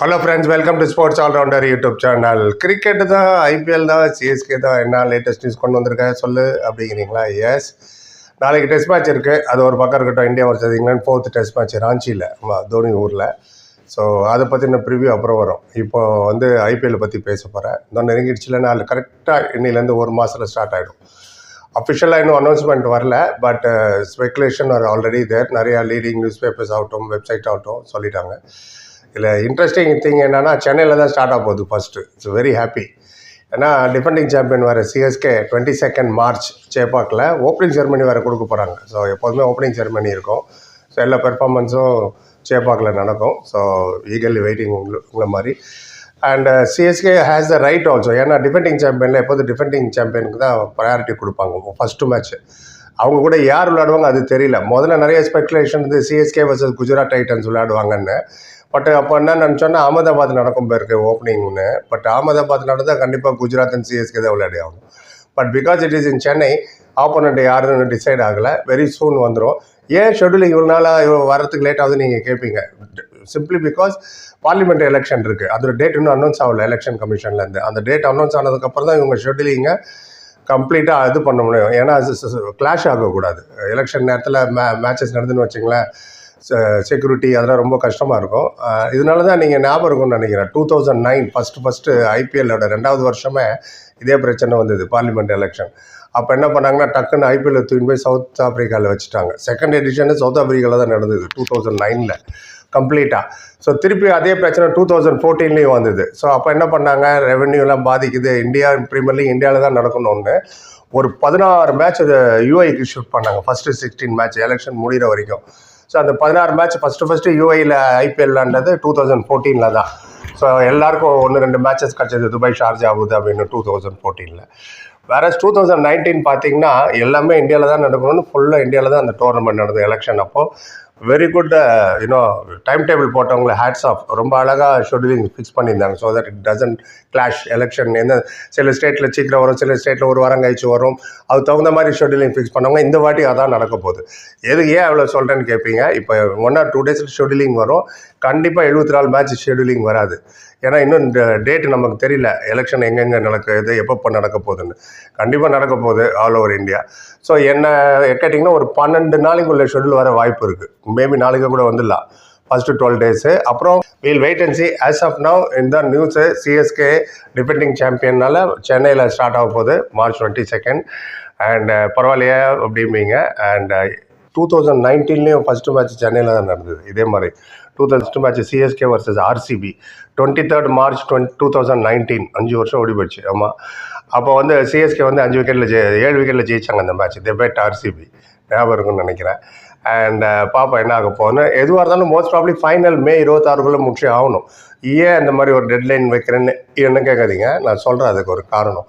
Hello friends welcome to sports allrounder YouTube channel cricket தான் IPL தான் CSK தான் என்ன லேட்டஸ்ட் நியூஸ் கொண்டு வந்திருக்கேன் சொல்லு அப்படிங்கிறீங்களா? எஸ் நாளைக்கு டெஸ்ட் மேட்ச் இருக்குது அது ஒரு பக்கம் இருக்கட்டும் India versus England fourth test match ராஞ்சியில் தோனி ஊரில். ஸோ அதை பற்றின ப்ரிவியூ அப்புறம் வரும். இப்போ வந்து ஐபிஎல் பற்றி பேச போகிறேன் இன்னும் நெருங்கிடுச்சுல நாள் கரெக்டாக இன்னிலேருந்து ஒரு மாதத்தில் ஸ்டார்ட் ஆகிடும் அஃபிஷியலாக இன்னும் அனௌன்ஸ்மெண்ட் வரல but speculation are already there நிறையா லீடிங் நியூஸ் பேப்பர்ஸ் ஆகட்டும் வெப்சைட் ஆகட்டும் சொல்லிட்டாங்க. இதில் இன்ட்ரெஸ்டிங் திங் என்னென்னா சென்னையில் தான் ஸ்டார்ட் ஆக போகுது ஃபஸ்ட்டு இட்ஸ் வெரி ஹாப்பி ஏன்னா டிஃபெண்டிங் சாம்பியன் வர சிஎஸ்கே டுவெண்ட்டி செகண்ட் மார்ச் சேப்பாக்கில் ஓப்பனிங் செரமனி வேறு கொடுக்க போகிறாங்க ஸோ எப்போதுமே ஓப்பனிங் செரமனி இருக்கும். ஸோ எல்லா பெர்ஃபார்மன்ஸும் சேப்பாக்கில் நடக்கும். ஸோ ஈகல்லி வெயிட்டிங் உங்களை உங்களை மாதிரி. And CSK has the right also ஏன்னா டிஃபெண்டிங் சாம்பியனில் எப்போது டிஃபெண்டிங் சாம்பியனுக்கு தான் ப்ரையாரிட்டி கொடுப்பாங்க. ஃபஸ்ட்டு மேட்ச் அவங்க கூட யார் விளையாடுவாங்க அது தெரியல. முதல்ல நிறைய ஸ்பெகுலேஷன் இருந்து சிஎஸ்கே வர்சஸ் குஜராத் டைட்டன்ஸ் விளையாடுவாங்கன்னு. பட் அப்போ என்ன நினச்சோன்னா அகமதாபாத் நடக்கும் பேருக்கு ஓப்பனிங்னு பட் அகமதாபாத் நடந்தால் கண்டிப்பாக குஜராத் அண்ட் சிஎஸ்கே தான் விளையாடி ஆகும் but because it is in Chennai opponent யாருன்னு டிசைட் ஆகலை. வெரி சூன் வந்துடும் ஏன் ஷெடியூலிங் இவ்வளோ நாளாக இவ்வளோ வரத்துக்கு லேட் நீங்கள் கேட்பீங்க சிம்பிளி பிகாஸ் பார்லிமெண்ட் எலெக்ஷன் இருக்குது அதோட டேட் இன்னும் அனௌன்ஸ் ஆகல எலெக்ஷன் கமிஷன்லேருந்து அந்த டேட் அனௌன்ஸ் ஆனதுக்கப்புறம் தான் இவங்க ஷெடியூலிங்கை கம்ப்ளீட்டாக இது பண்ண முடியும். ஏன்னா கிளாஷ் ஆகக்கூடாது. எலெக்ஷன் நேரத்தில் மே மேட்சஸ் நடந்துன்னு வச்சுங்களேன் செக்யூரிட்டி அதெல்லாம் ரொம்ப கஷ்டமாக இருக்கும். இதனால தான் நீங்கள் ஞாபகம் இருக்கும்னு நினைக்கிறேன். Two thousand nine first first ஐபிஎல்லோட ரெண்டாவது வருஷமே இதே பிரச்சனை வந்தது பார்லிமெண்ட் எலெக்ஷன் அப்போ என்ன பண்ணாங்கன்னா டக்குன்னு ஐபிஎல்லில் தூக்கி போய் சவுத் ஆஃப்ரிக்காவில் வச்சுட்டாங்க. செகண்ட் எடிஷனு சவுத் ஆஃப்ரிக்காவில் தான் நடந்தது டூ தௌசண்ட் நைனில் கம்ப்ளீட்டாக ஸோ திருப்பி அதே பிரச்சனை டூ தௌசண்ட் ஃபோர்டீன்லேயும் வந்தது. ஸோ அப்போ என்ன பண்ணாங்க? ரெவென்யூலாம் பாதிக்குது. இந்தியா ப்ரீமியர் லீக் இந்தியாவில் தான் நடக்கணும்னு ஒரு பதினாறு மேட்ச் அது யூஐக்கு ஷூட் பண்ணாங்க. ஃபஸ்ட்டு சிக்ஸ்டீன் மேட்ச் எலெக்ஷன் முடிகிற வரைக்கும். ஸோ அந்த பதினாறு மேட்ச் ஃபஸ்ட்டு ஃபஸ்ட்டு யூஐயில் ஐபிஎல்லான்றது டூ தௌசண்ட் ஃபோர்டீனில் தான். ஸோ எல்லாருக்கும் ஒன்று ரெண்டு மேட்சஸ் கிடச்சது. துபாய் ஷார்ஜ் ஆகுது அப்படின்னு டூ தௌசண்ட் ஃபோர்டீனில் வேற டூ தௌசண்ட் நைன்டீன் பார்த்தீங்கன்னா எல்லாமே இந்தியாவில் தான் நடக்கணும்னு ஃபுல்லாக இந்தியாவில் தான் அந்த டோர்னமெண்ட் நடந்தது எலெக்ஷன் அப்போது very good you know time table போட்டவங்கள hats off ரொம்ப அழகாக ஷெடியூலிங் ஃபிக்ஸ் பண்ணியிருந்தாங்க. So that it doesn't clash election என்ன சில ஸ்டேட்டில் சீக்கிரம் வரும் சில ஸ்டேட்டில் ஒரு வாரம் கழிச்சு வரும். அது தகுந்த மாதிரி ஷெடியூலிங் ஃபிக்ஸ் பண்ணவங்க. இந்த வாட்டி அதான் நடக்க போகுது. எது ஏன் அவ்வளோ சொல்கிறேன்னு கேட்பீங்க இப்போ ஒன் ஆர் டூ டேஸில் ஷெடியூலிங் வரும். கண்டிப்பாக எழுபத்தி நாலு மேட்ச் ஷெடியூலிங் வராது. ஏன்னா இன்னும் இந்த டேட்டு நமக்கு தெரியல. எலெக்ஷன் எங்கெங்கே நடக்குது எப்பப்போ நடக்க போகுதுன்னு. கண்டிப்பாக நடக்க போகுது ஆல் ஓவர் இந்தியா ஸோ என்ன கேட்டிங்கன்னா ஒரு பன்னெண்டு நாளைக்குள்ள ஷெடியூல் வர வாய்ப்பு இருக்குது மேபி நாளைக்கு கூட வந்துடலாம். ஃபஸ்ட்டு டுவெல் டேஸு அப்புறம் we'll wait and see as of now இந்த நியூஸு சிஎஸ்கே டிஃபெண்டிங் சாம்பியன்னால சென்னையில் ஸ்டார்ட் ஆக போகுது. மார்ச் டுவெண்ட்டி செகண்ட் அண்ட் பரவாயில்லையா அப்படிம்பீங்க. அண்ட் டூ தௌசண்ட் நைன்டீன்லேயும் ஃபஸ்ட்டு மேட்ச் சென்னையில் தான் நடந்தது. இதே மாதிரி two thousand match CSK versus RCB twenty third March twenty two thousand nineteen அஞ்சு வருஷம் ஓடி போச்சு. ஆமாம் அப்போ வந்து சிஎஸ்கே வந்து அஞ்சு விக்கெட்டில் ஜெய ஏழு விக்கெட்டில் ஜெயிச்சாங்க அந்த மேட்ச் தி பெட் ஆர்சிபி ஞாபகம் இருக்குன்னு நினைக்கிறேன். அண்ட் uh, பாப்பா என்ன ஆக போகணும் எதுவாக இருந்தாலும் மோஸ்ட் ப்ராப்ளி ஃபைனல் மே இருபத்தாறுக்குள்ளே முடிச்சு ஆகணும். ஏன் இந்த மாதிரி ஒரு டெட்லைன் வைக்கிறேன்னு என்ன கேட்காதீங்க. நான் சொல்கிறேன் அதுக்கு ஒரு காரணம்.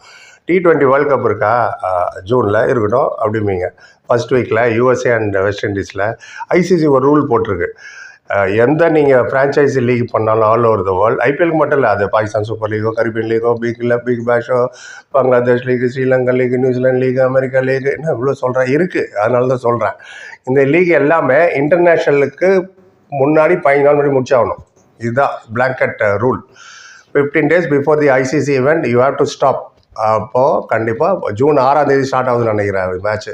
டி டுவெண்ட்டி வேர்ல்ட் கப் இருக்கா? ஜூனில் இருக்கட்டும் அப்படிம்பீங்க. ஃபர்ஸ்ட் வீக்கில் யூஎஸ்ஏ அண்ட் வெஸ்ட் இண்டீஸில் ஐசிசி ஒரு ரூல் போட்டிருக்கு. எந்த நீங்கள் ஃப்ரான்ச்சைசி லீக் பண்ணாலும் all over the world IPL மட்டும் இல்லை அது பாகிஸ்தான் சூப்பர் லீகோ கரீபியன் லீகோ பிகில் big பேஷோ Bangladesh league Sri Lanka league New Zealand league America league என்ன இவ்வளோ சொல்கிறேன் இருக்குது அதனால தான் சொல்கிறேன் இந்த லீக் எல்லாமே இன்டர்நேஷ்னலுக்கு முன்னாடி பதினஞ்சு நாள் முன்னாடி முடிச்சாகணும். இதுதான் blanket rule fifteen days before the ICC event you have to stop அப்போது கண்டிப்பாக ஜூன் ஆறாம் தேதி ஸ்டார்ட் ஆகுதுன்னு நினைக்கிறேன் மேட்ச்சு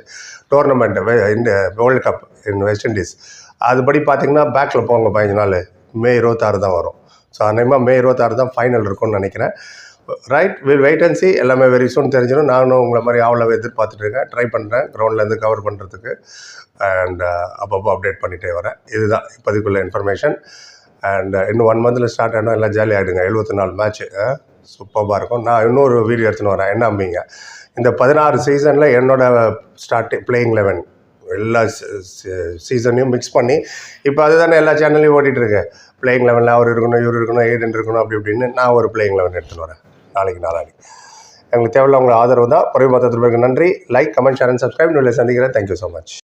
டோர்னமெண்ட் இந்த world cup in West Indies அதுபடி பார்த்தீங்கன்னா பேக்கில் போங்க பதினஞ்சு நாள். மே இருபத்தாறு தான் வரும். ஸோ அநேகமாக மே இருபத்தாறு தான் ஃபைனல் இருக்கும்னு நினைக்கிறேன். Right will wait and see எல்லாமே வெரி சூன் தெரிஞ்சிடும். நானும் உங்களை மாதிரி ஆவலை எதிர்பார்த்துட்டு இருக்கேன். ட்ரை பண்ணுறேன் கிரவுண்ட்லேருந்து கவர் பண்ணுறதுக்கு அண்ட் uh, அப்பப்போ அப்டேட் பண்ணிகிட்டே வரேன். இதுதான் இப்போதைக்குள்ள இன்ஃபர்மேஷன் அண்ட் uh, இன்னும் ஒன் மந்தில் ஸ்டார்ட் ஆனால் எல்லாம் ஜாலி ஆகிடுங்க எழுபத்தி நாலு மேட்ச்சு சூப்பராக இருக்கும். நான் இன்னொரு வீடியோ எடுத்துன்னு வரேன். என்ன அம்பிங்க? இந்த பதினாறு சீசனில் என்னோட ஸ்டார்டிங் பிளேயிங் லெவன் எல்லா சீசனையும் மிக்ஸ் பண்ணி இப்போ அதுதானே எல்லா சேனல்லையும் ஓடிட்டுருக்கு. பிளேயிங் லெவனில் அவர் இருக்கணும் இவர் இருக்கணும் ஏஜென்ட் இருக்கணும் அப்படி இப்படின்னு நான் ஒரு பிளேயிங் லெவன் எடுத்துன்னு வரேன். நாளைக்கு நாளானிக்கு எங்களுக்கு தேவையில்ல உங்களோட ஆதரவு தான் குறைபாத்திரத்திற்கு நன்றி. Like comment share and subscribe சந்திக்கிறேன். Thank you so much